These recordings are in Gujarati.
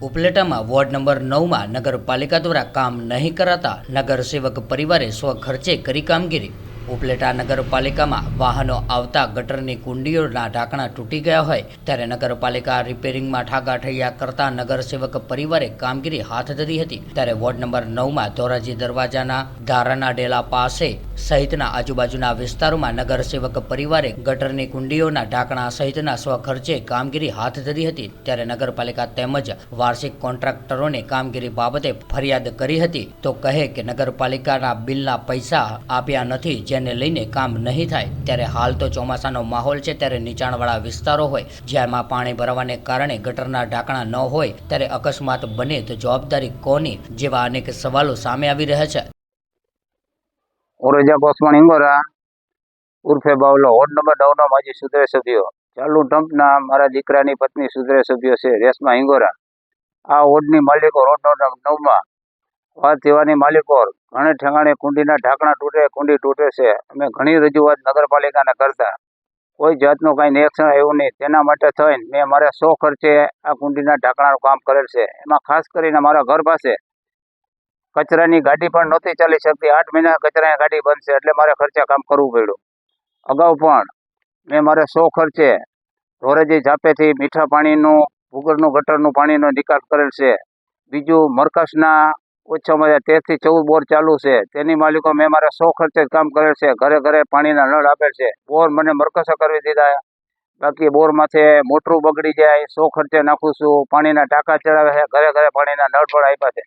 ઉપલેટામાં વોર્ડ નંબર નવમાં નગરપાલિકા દ્વારા કામ નહીં કરાતા નગરસેવક પરિવારે સ્વખર્ચે કરી કામગીરી. ઉપલેટા નગરપાલિકામાં વાહનો આવતા ગટરની કુંડીઓના ઢાંકણા તૂટી ગયા હોય ત્યારે નગરપાલિકા રિપેરિંગમાં ઠાગાઠૈયા કરતા નગરસેવક પરિવારે કામગીરી હાથ ધરી હતી. ત્યારે વોર્ડ નંબર નવમાં ધોરાજી દરવાજાના ધારાના ડેલા પાસે સહિતના આજુબાજુના વિસ્તારોમાં નગરસેવક પરિવારે ગટરની કુંડીઓના ઢાંકણા સહિતના સ્વખર્ચે કામગીરી હાથ ધરી હતી. ત્યારે નગરપાલિકા તેમજ વાર્ષિક કોન્ટ્રાક્ટરોને કામગીરી બાબતે ફરિયાદ કરી હતી. તો કહે કે નગરપાલિકાના બિલના પૈસા આપ્યા નથી જેને લઈને કામ નહીં થાય. ત્યારે હાલ તો ચોમાસાનો માહોલ છે, ત્યારે નીચાણવાળા વિસ્તારો હોય જેમાં પાણી ભરાવાને કારણે ગટરના ઢાંકણા ન હોય, ત્યારે અકસ્માત બને તો જવાબદારી કોની? જેવા અનેક સવાલો સામે આવી રહ્યા છે. ઓરજા કોસમણ ઇંગોરા ઉર્ફે બાવલો, વોર્ડ નંબર નવનો માજી સુધરે સભ્યો ચાલુ ટ્રમ્પના મારા દીકરાની પત્ની સુધરે સભ્યો છે, રેશમા ઇંગોરા આ વોર્ડની માલિકો રોડ નંબર નવમાં વાત સેવાની માલિકો, ઘણે ઠેકાણે કુંડીના ઢાંકણા તૂટે, કુંડી તૂટે છે. અમે ઘણી રજૂઆત નગરપાલિકાને કરતા. કોઈ જાતનું કાંઈ નિરીક્ષણ આવ્યું નહીં. તેના માટે થઈને મેં મારે સો ખર્ચે આ કુંડીના ઢાંકણાનું કામ કરેલ છે. એમાં ખાસ કરીને મારા ઘર પાસે કચરાની ગાડી પણ નહોતી ચાલી શકતી. આઠ મહિના કચરાની ગાડી બંધ છે એટલે મારે ખર્ચે કામ કરવું પડ્યું. અગાઉ પણ મેં મારે સો ખર્ચે ધોરેજી ઝાપેથી મીઠા પાણીનું ભૂગરનું ગટરનું પાણીનો નિકાલ કરેલ છે. બીજું મરકસના ઓછામાં ઓછા તેરથી ચૌદ બોર ચાલુ છે. તેની માલિકો મેં મારે સો ખર્ચે કામ કરેલ છે. ઘરે ઘરે પાણીના નળ આપેલ છે. બોર મને મરકસો કરવી દીધા. બાકી બોર માથે મોટરું બગડી જાય, સો ખર્ચે નાખું છું. પાણીના ટાંકા ચડાવે છે. ઘરે ઘરે પાણીના નળ પણ આપ્યા છે.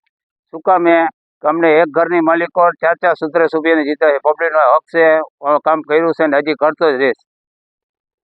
શું કામ એ? અમને એક ઘરની માલિકો ચાર ચાર સૂત્રે સુભીને જીતા છે પબ્લિકનો હક છે. કામ કર્યું છે ને હજી કરતો જ રહીશ.